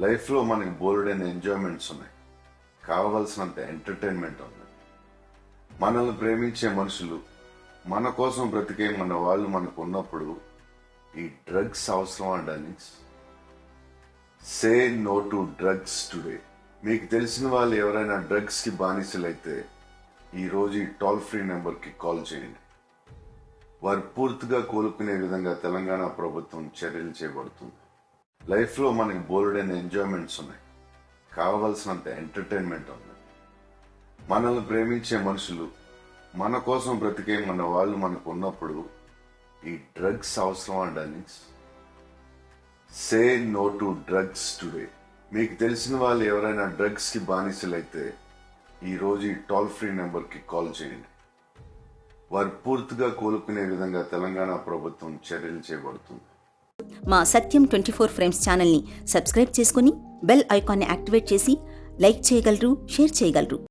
లైఫ్లో మనకి బోల్డైన ఎంజాయ్మెంట్స్ ఉన్నాయి. కావలసినంత ఎంటర్టైన్మెంట్ ఉంది. మనల్ని ప్రేమించే మనుషులు మన కోసం బ్రతికే మన వాళ్ళు మనకు ఉన్నప్పుడు ఈ డ్రగ్స్ అవసరం అండి say no to drugs today మీకు తెలిసిన వాళ్ళు ఎవరైనా డ్రగ్స్కి బానిసలైతే ఈ రోజు ఈ టోల్ ఫ్రీ నెంబర్కి కాల్ చేయండి. వారు పూర్తిగా కోలుకునే విధంగా తెలంగాణ ప్రభుత్వం చర్యలు చేపడుతుంది. లైఫ్లో మనకి బోల్డైన ఎంజాయ్మెంట్స్ ఉన్నాయి. కావలసినంత ఎంటర్టైన్మెంట్ ఉంది. మనల్ని ప్రేమించే మనుషులు మన కోసం బ్రతికే మన వాళ్ళు మనకు ఉన్నప్పుడు ఈ డ్రగ్స్ అవసరం అండి say no to drugs today మీకు తెలిసిన వాళ్ళు ఎవరైనా డ్రగ్స్కి బానిసలైతే ఈ రోజు ఈ టోల్ ఫ్రీ నెంబర్కి కాల్ చేయండి. వారు పూర్తిగా కోలుకునే విధంగా తెలంగాణ ప్రభుత్వం చర్యలు చేపడుతుంది. మా సత్యం ట్వంటీ ఫోర్ ఫ్రేమ్స్ ఛానల్ని సబ్స్క్రైబ్ చేసుకుని బెల్ ఐకాన్ని యాక్టివేట్ చేసి లైక్ చేయగలరు షేర్ చేయగలరు.